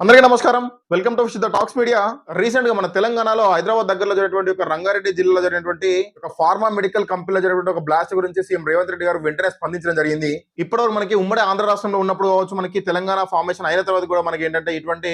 అందరికీ నమస్కారం. Welcome to Vishitha talks media రీసెంట్గా మన తెలంగాణలో హైదరాబాద్ దగ్గరలో జరిగినటువంటి ఒక రంగారెడ్డి జిల్లాలో జరిగినటువంటి ఒక ఫార్మా మెడికల్ కంపెనీలో జరిగినటువంటి ఒక బ్లాస్ట్ గురించి సీఎం రేవంత్ రెడ్డి గారు వెంటనే స్పందించడం జరిగింది. ఇప్పటివరకు మనకి ఉమ్మడి ఆంధ్ర రాష్ట్రంలో ఉన్నప్పుడు కావచ్చు మనకి తెలంగాణ ఫార్మేషన్ అయిన తర్వాత కూడా మనకి ఏంటంటే ఇటువంటి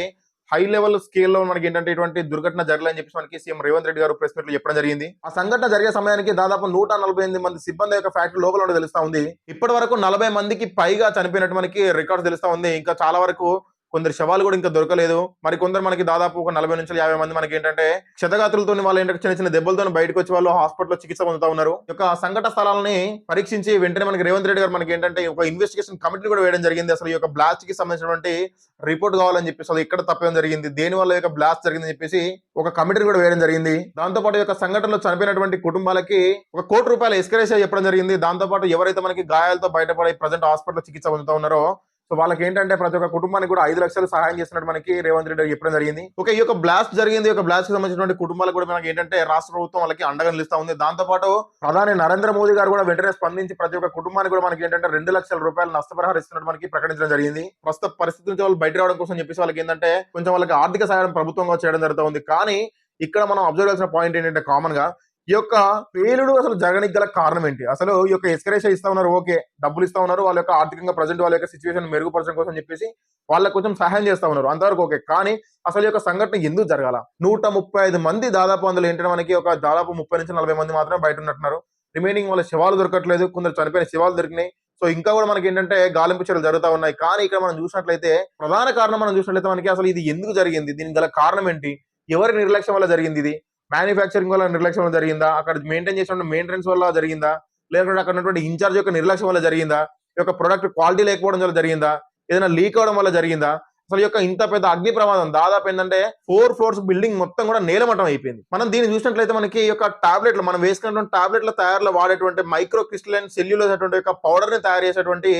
హై లెవెల్ స్కేల్లో మనకి ఏంటంటే ఇటువంటి దుర్ఘటన జరగలేని చెప్పి మనకి సీఎం రేవంత్ రెడ్డి గారు ప్రెస్ మీట్లో చెప్పడం జరిగింది. ఆ సంఘటన జరిగే సమయానికి దాదాపు నూట నలభై ఎనిమిది మంది సిబ్బంది యొక్క ఫ్యాక్టరీ లోపల ఉండడం తెలుస్తా ఉంది. ఇప్పటి వరకు నలభై మందికి పైగా చనిపోయినట్టు మనకి రికార్డు తెలుస్తా ఉంది. ఇంకా చాలా వరకు కొందరు శవాలు కూడా ఇంకా దొరకలేదు. మరి కొందరు మనకి దాదాపు ఒక నలభై నుంచి యాభై మంది మనకి ఏంటంటే క్షతగాతులతో వాళ్ళు ఏంటంటే చిన్న చిన్న దెబ్బలతో బయటకు వచ్చి వాళ్ళు హాస్పిటల్లో చికిత్స పొందుతా ఉన్నారు. యొక్క సంఘటన స్థలాలని పరీక్షించి వెంటనే మనకి రేవంత్ రెడ్డి గారు మనకి ఏంటంటే ఒక ఇన్వెస్టిగేషన్ కమిటీ కూడా వేయడం జరిగింది. అసలు ఈ యొక్క బ్లాస్ట్కి సంబంధించినటువంటి రిపోర్ట్ కావాలని చెప్పేసి అసలు ఇక్కడ తప్పడం జరిగింది? దేని వల్ల యొక్క బ్లాస్ట్ జరిగిందని చెప్పేసి ఒక కమిటీ కూడా వేయడం జరిగింది. దాంతో పాటు యొక్క సంఘటనలో చనిపోయినటువంటి కుటుంబాలకి ఒక కోటి రూపాయల ఎస్కరేషన్ చెప్పడం జరిగింది. దాంతో పాటు ఎవరైతే మనకి గాయాలతో బయటపడి ప్రజెంట్ హాస్పిటల్ చికిత్స పొందుతా ఉన్నారో సో వాళ్ళకి ఏంటంటే ప్రతి ఒక్క కుటుంబానికి కూడా ఐదు లక్షలు సహాయం చేస్తున్నట్టు మనకి రేవంత్ రెడ్డి చెప్పడం జరిగింది. ఓకే ఈ యొక్క బ్లాస్ట్ జరిగింది. ఈ యొక్క బ్లాస్ట్కి సంబంధించినటువంటి కుటుంబాలకు కూడా మనకి ఏంటంటే రాష్ట్ర ప్రభుత్వం వాళ్ళకి అండగా నిలుస్తా ఉంది. దాంతో పాటు ప్రధాని నరేంద్ర మోదీ గారు కూడా వెంటనే స్పందించి ప్రతి ఒక్క కుటుంబానికి కూడా మనకి ఏంటంటే రెండు లక్షల రూపాయలు నష్టపరిహారం ఇస్తున్నట్టు మనకి ప్రకటించడం జరిగింది. ప్రస్తుత పరిస్థితి నుంచి వాళ్ళు బయట రావడం కోసం చెప్పేసి వాళ్ళకి ఏంటంటే కొంచెం వాళ్ళకి ఆర్థిక సహాయం ప్రభుత్వంగా చేయడం జరుగుతూ ఉంది. కానీ ఇక్కడ మనం అబ్జర్వ్ చేసిన పాయింట్ ఏంటంటే కామన్గా ఈ యొక్క పేలుడు అసలు జరగడానికి గల కారణం ఏంటి? అసలు ఈ యొక్క ఎస్కరేషన్ ఇస్తా ఉన్నారు ఓకే డబ్బులు ఇస్తా ఉన్నారు వాళ్ళ యొక్క ఆర్థికంగా ప్రజెంట్ వాళ్ళ యొక్క సిచ్యువేషన్ మెరుగుపరచడం కోసం చెప్పేసి వాళ్ళకి కొంచెం సహాయం చేస్తా ఉన్నారు. అంతవరకు ఓకే కానీ అసలు ఈ యొక్క సంఘటన ఎందుకు జరగాల? నూట ముప్పై ఐదు మంది దాదాపు అందులో ఏంటంటే మనకి ఒక దాదాపు ముప్పై నుంచి నలభై మంది మాత్రమే బయట ఉన్నట్టున్నారు. రిమైనింగ్ వాళ్ళ శివాలు దొరకట్లేదు కొందరు చనిపోయిన శివాలు దొరికినాయి. సో ఇంకా కూడా మనకి ఏంటంటే గాలింపు చర్యలు జరుగుతూ ఉన్నాయి. కానీ ఇక్కడ మనం చూసినట్లయితే ప్రధాన కారణం మనం చూసినట్లయితే మనకి అసలు ఇది ఎందుకు జరిగింది? దీనికి గల కారణం ఏంటి? ఎవరి నిర్లక్ష్యం వల్ల జరిగింది ఇది? మ్యానుఫ్యాక్చరింగ్ వల్ల నిర్లక్ష్యం వల్ల జరిగిందా? అక్కడ మెయింటైన్ చేసిన మెయింటెనెన్స్ వల్ల జరిగిందా? లేకుంటే అక్కడ ఉన్నటువంటి ఇన్ఛార్జ్ యొక్క నిర్లక్ష్యం వల్ల జరిగిందా? ఈ యొక్క ప్రొడక్ట్ క్వాలిటీ లేకపోవడం వల్ల జరిగిందా? ఏదైనా లీక్ అవడం వల్ల జరిగిందా? అసలు ఈ యొక్క ఇంత పెద్ద అగ్ని ప్రమాదం దాదాపు ఏంటంటే ఫోర్ ఫ్లోర్స్ బిల్డింగ్ మొత్తం కూడా నేలమట్టం అయిపోయింది. మనం దీన్ని చూసినట్లయితే మనకి ఈ యొక్క టాబ్లెట్లు మనం వేసుకున్నటువంటి టాబ్లెట్ల తయారులో వాడేటువంటి మైక్రో క్రిస్టలైన్ సెల్యులోస్ అటువంటి యొక్క పౌడర్ని తయారు చేసేటువంటి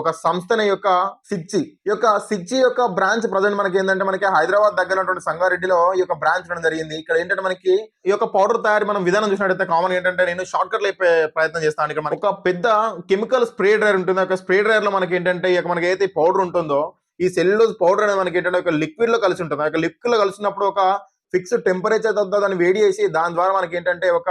ఒక సంస్థన యొక్క సిక్చి యొక్క సిక్చి యొక్క బ్రాంచ్ ప్రజెంట్ మనకి ఏంటంటే మనకి హైదరాబాద్ దగ్గర ఉన్నటువంటి సంగారెడ్డిలో ఈ యొక్క బ్రాంచ్ ఉండడం జరిగింది. ఇక్కడ ఏంటంటే మనకి ఈ యొక్క పౌడర్ తయారీ మనం విధానం చూసినట్టయితే కామన్ ఏంటంటే నేను షార్ట్ కట్ చెప్పే ప్రయత్నం చేస్తాను. ఇక్కడ మనకి ఒక పెద్ద కెమికల్ స్ప్రే డ్రైర్ ఉంటుంది. ఒక స్ప్రే డ్రైర్లో మనకి ఏంటంటే ఈ మనకి ఏదైతే పౌడర్ ఉంటుందో ఈ సెల్యులోజ్ పౌడర్ అనేది మనకి ఏంటంటే ఒక లిక్విడ్లో కలిసి ఉంటుంది. ఒక లిక్విడ్లో కలిసినప్పుడు ఒక ఫిక్స్డ్ టెంపరేచర్ వద్ద దాన్ని వేడి చేసి దాని ద్వారా మనకి ఏంటంటే ఒక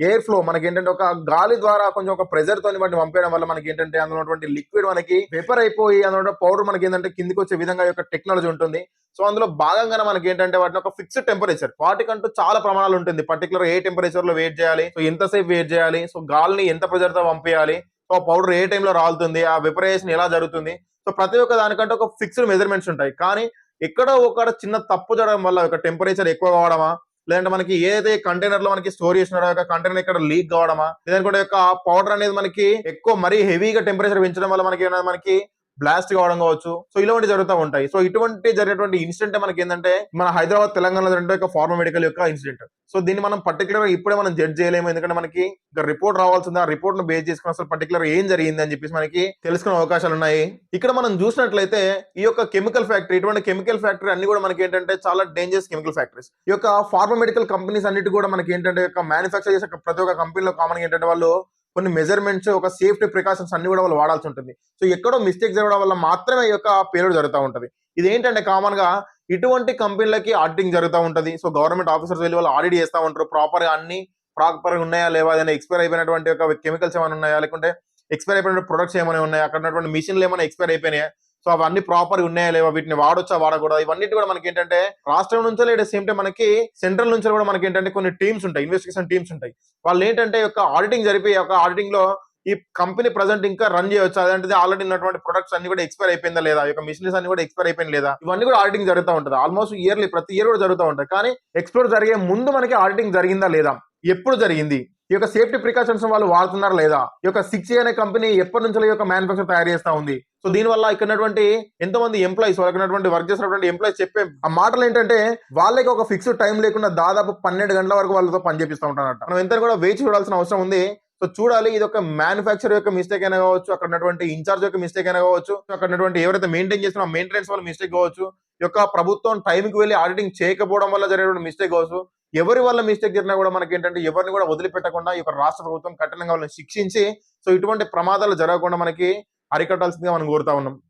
ఎయిర్ ఫ్లో మనకి ఏంటంటే ఒక గాలి ద్వారా కొంచెం ఒక ప్రెజర్ తోని వాటిని పంపేయడం వల్ల మనకి ఏంటంటే అందులో లిక్విడ్ మనకి వెపర్ అయిపోయి అందులో పౌడర్ మనకి ఏంటంటే కిందికి వచ్చే విధంగా యొక్క టెక్నాలజీ ఉంటుంది. సో అందులో భాగంగానే మనకి ఏంటంటే వాటిని ఒక ఫిక్స్డ్ టెంపరేచర్ వాటికంటూ చాలా ప్రమాణాలు ఉంటుంది. పర్టికులర్ ఏ టెంపరేచర్లో వెయిట్ చేయాలి సో ఎంతసేపు వెయిట్ చేయాలి సో గాలిని ఎంత ప్రెజర్తో పంపేయాలి సో పౌడర్ ఏ టైంలో రాలుతుంది ఆ వెపరేషన్ ఎలా జరుగుతుంది. సో ప్రతి ఒక్క దానికంటే ఒక ఫిక్స్డ్ మెజర్మెంట్స్ ఉంటాయి. కానీ ఎక్కడో ఒక చిన్న తప్పు జరగడం వల్ల ఒక టెంపరేచర్ ఎక్కువ కావడమా లేదంటే మనకి ఏదైతే కంటైనర్లో మనకి స్టోర్ చేసినారో ఒక కంటైనర్ ఇక్కడ లీక్ కావడమా? లేదంటే కూడా యొక్క పౌడర్ అనేది మనకి ఎక్కువ మరీ హెవీగా టెంపరేచర్ పెంచడం వల్ల మనకి ఏమైనా మనకి బ్లాస్ట్ కావడం కావచ్చు. సో ఇలాంటి జరుగుతూ ఉంటాయి. సో ఇటువంటి జరిగేటువంటి ఇన్సిడెంట్ మనకి ఏంటంటే మన హైదరాబాద్ తెలంగాణలో జరిగిన ఒక ఫార్మా మెడికల్ యొక్క ఇన్సిడెంట్. సో దీన్ని మనం పర్టికులర్ ఇప్పుడే మనం జడ్జ్ చేయలేము. ఎందుకంటే మనకి ఒక రిపోర్ట్ రావాల్సింది. ఆ రిపోర్ట్ను బేస్ చేసుకుని అసలు పర్టికులర్ ఏం జరిగింది అని చెప్పేసి మనకి తెలుసుకునే అవకాశాలు ఉన్నాయి. ఇక్కడ మనం చూసినట్లయితే ఈ యొక్క కెమికల్ ఫ్యాక్టరీ ఇటువంటి కెమికల్ ఫ్యాక్టరీ అన్ని కూడా మనకి ఏంటంటే చాలా డేంజరస్ కెమికల్ ఫ్యాక్టరీస్ ఈ యొక్క ఫార్మా మెడికల్ కంపెనీస్ అన్నిటి కూడా మనకి ఏంటంటే మ్యానుఫాక్చర్ చేసే ప్రతి ఒక్క కంపెనీలో కామన్ ఏంటంటే వాళ్ళు కొన్ని మెజర్మెంట్స్ ఒక సేఫ్టీ ప్రికాషన్స్ అన్ని కూడా వాళ్ళు వాడాల్సి ఉంటుంది. సో ఎక్కడో మిస్టేక్ జరగడం వల్ల మాత్రమే ఈ యొక్క పేరుడు జరుగుతూ ఉంటది. ఇది ఏంటంటే కామన్గా ఇటువంటి కంపెనీలకి ఆడిటింగ్ జరుగుతూ ఉంటది. సో గవర్నమెంట్ ఆఫీసర్స్ వెళ్ళి వాళ్ళు ఆడిట్ చేస్తూ ఉంటారు. ప్రాపర్గా అన్ని ప్రాపర్గా ఉన్నాయా లేవా? ఏదైనా ఎక్స్పైర్ అయిపోయినటువంటి ఒక కెమికల్స్ ఏమైనా ఉన్నాయా? లేకుంటే ఎక్స్పైర్ అయిపోయిన ప్రొడక్ట్స్ ఏమైనా ఉన్నాయా? అక్కడ ఉన్నటువంటి మిషన్లు ఏమైనా ఎక్స్పైర్ అయిపోయినాయా? సో అవన్నీ ప్రాపర్ ఉన్నాయా లేవా? వీటిని వాడొచ్చా? వాడకూడదు? ఇవన్నీ కూడా మనకి ఏంటంటే రాష్ట్రం నుంచి లేదా సేమ్ టైం మనకి సెంట్రల్ నుంచి కూడా మనకి ఏంటంటే కొన్ని టీమ్స్ ఉంటాయి ఇన్వెస్టిగేషన్ టీమ్స్ ఉంటాయి. వాళ్ళు ఏంటంటే ఒక ఆడిటింగ్ జరిపి ఒక ఆడిటింగ్లో ఈ కంపెనీ ప్రజెంట్ ఇంకా రన్ చేయవచ్చు అదంటే ఆల్రెడీ ఉన్నటువంటి ప్రొడక్ట్స్ అన్ని కూడా ఎక్స్పైర్ అయిపోయిందా లేదా? యొక్క మిషనరీస్ అన్ని కూడా ఎక్స్పైర్ అయిపోయింది లేదా? ఇవన్నీ కూడా ఆడిటింగ్ జరుగుతూ ఉంటుంది. ఆల్మోస్ట్ ఇయర్లీ ప్రతి ఇయర్ కూడా జరుగుతూ ఉంటాయి కానీ ఎక్స్ప్లోర్ జరిగే ముందు మనకి ఆడిటింగ్ జరిగిందా లేదా? ఎప్పుడు జరిగింది? ఈ యొక్క సేఫ్టీ ప్రికాషన్స్ వాళ్ళు వాడుతున్నారా లేదా? ఈ యొక్క సిక్స్ అనే కంపెనీ ఎప్పటి నుంచి ఈ యొక్క మ్యానుఫాక్చర్ తయారు చేస్తా ఉంది. సో దీని వల్ల ఇక్కడ ఉన్నటువంటి ఎంతమంది ఎంప్లాయీస్ వాళ్ళకి ఉన్నటువంటి వర్క్ చేసినటువంటి ఎంప్లాయీస్ చెప్పే ఆ మాటలు ఏంటంటే వాళ్ళకి ఒక ఫిక్స్డ్ టైం లేకుండా దాదాపు పన్నెండు గంటల వరకు వాళ్ళతో పనిచేపిస్తూ ఉంటారట. మనం ఎంత కూడా వేచి చూడాల్సిన అవసరం ఉంది. సో చూడాలి ఇది ఒక మ్యానుఫ్యాక్చర్ యొక్క మిస్టేక్ అయినా కావచ్చు అక్కడ ఉన్నటువంటి ఇన్ఛార్జ్ యొక్క మిస్టేక్ అయినా కావచ్చు అక్కడ ఉన్నటువంటి ఎవరైతే మెయింటైన్ చేస్తున్న మెయింటెనెన్స్ వల్ల మిస్టేక్ కావచ్చు యొక్క ప్రభుత్వం టైంకి వెళ్ళి ఆడిటింగ్ చేయకపోవడం వల్ల జరిగినటువంటి మిస్టేక్ కావచ్చు ఎవరి వల్ల మిస్టేక్ జరిగినా కూడా మనకి ఏంటంటే ఎవరిని కూడా వదిలిపెట్టకుండా ఈ యొక్క రాష్ట్ర ప్రభుత్వం కఠినంగా వాళ్ళని శిక్షించి సో ఇటువంటి ప్రమాదాలు జరగకుండా మనకి అరికట్టాల్సిందిగా మనం కోరుతా ఉన్నాం.